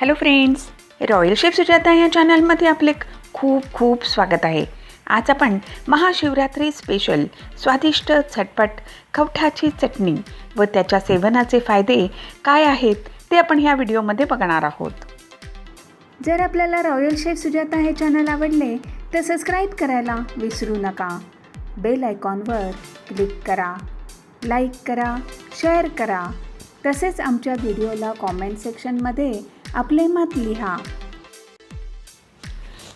Hello friends royal chef Sujata या चॅनलमध्ये आपले खूप खूप स्वागत आहे. आज आपण महाशिवरात्री स्पेशल स्वादिष्ट झटपट कवठाची चटणी व त्याच्या सेवनाचे फायदे काय आहेत ते आपण ह्या व्हिडिओमध्ये बघणार आहोत. जर आपल्याला रॉयल शेफ सुजाता हे चॅनल आवडले तर सबस्क्राईब करायला विसरू नका. बेल आयकॉनवर क्लिक करा लाईक करा शेअर करा. तसेच आमच्या व्हिडिओला कॉमेंट सेक्शनमध्ये आपले मत लिहा.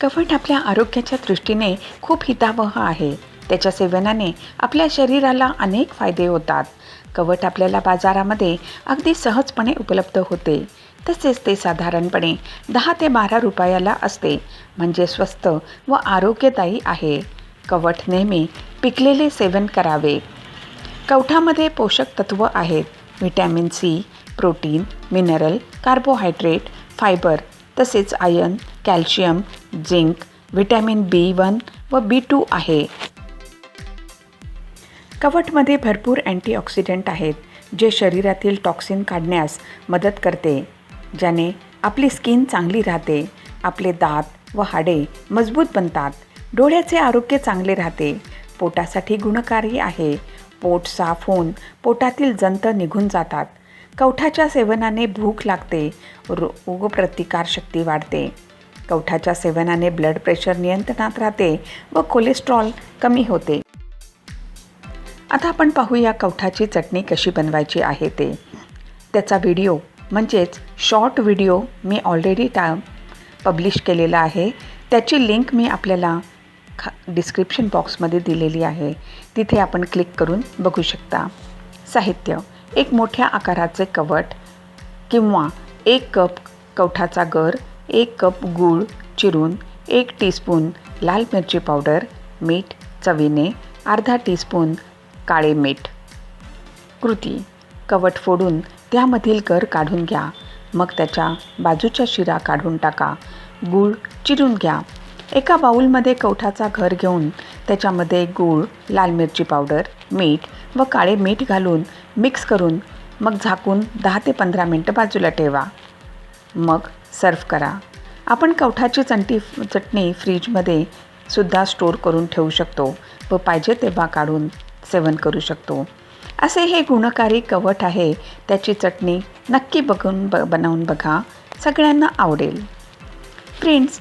कफट आपल्या आरोग्याच्या दृष्टीने खूप हितावह आहे. त्याच्या सेवनाने आपल्या शरीराला अनेक फायदे होतात. कवट आपल्याला बाजारामध्ये अगदी सहजपणे उपलब्ध होते. तसेच ते साधारणपणे दहा ते बारा रुपयाला असते. म्हणजे स्वस्त व आरोग्यदायी आहे. कवट नेहमी पिकलेले सेवन करावे. कवठामध्ये पोषक तत्त्व आहेत. Vitamin C protein mineral carbohydrate fibre तसेच iron calcium zinc vitamin B one व बी टू आहे. कवटमध्ये भरपूर अँटीऑक्सिडंट आहेत जे शरीरातील टॉक्सिन काढण्यास मदत करते ज्याने आपली स्किन चांगली राहते आपले दात व हाडे मजबूत बनतात डोळ्याचे आरोग्य चांगले राहते पोटासाठी गुणकारी आहे पोट साफ होऊन पोटातील जंत निघून जातात कवठाच्या सेवनाने भूक लागते रोगप्रतिकारशक्ती वाढते. कवठाच्या सेवनाने ब्लड प्रेशर नियंत्रणात राहते व कोलेस्ट्रॉल कमी होते. आता आपण पाहूया कवठाची चटणी कशी बनवायची आहे ते. त्याचा व्हिडिओ म्हणजेच शॉर्ट व्हिडिओ मी ऑलरेडी टा पब्लिश केलेला आहे. त्याची लिंक मी आपल्याला खा डिस्क्रिप्शन बॉक्समध्ये दिलेली आहे. तिथे आपण क्लिक करून बघू शकता. साहित्य. एक मोठ्या आकाराचे कवट किंवा एक कप कवठाचा गर एक कप गूळ चिरून एक टीस्पून लाल मिरची पावडर मीठ चवीने अर्धा टीस्पून काळे मीठ. कृती. कवट फोडून त्यामधील गर काढून घ्या. मग त्याच्या बाजूच्या शिरा काढून टाका. गूळ चिरून घ्या. एका बाऊलमध्ये कवठाचा घर घेऊन त्याच्यामध्ये गूळ लाल मिरची पावडर मीठ व काळे मीठ घालून मिक्स करून मग झाकून दहा ते पंधरा मिनटं बाजूला ठेवा. मग सर्व करा. आपण कवठाची चंटी चटणी फ्रीजमध्ये सुद्धा स्टोर करून ठेवू शकतो व पाहिजे तेव्हा काढून सेवन करू शकतो. असे हे गुणकारी कवट आहे त्याची चटणी नक्की बघून ब बनवून बघा. सगळ्यांना आवडेल. फ्रेंड्स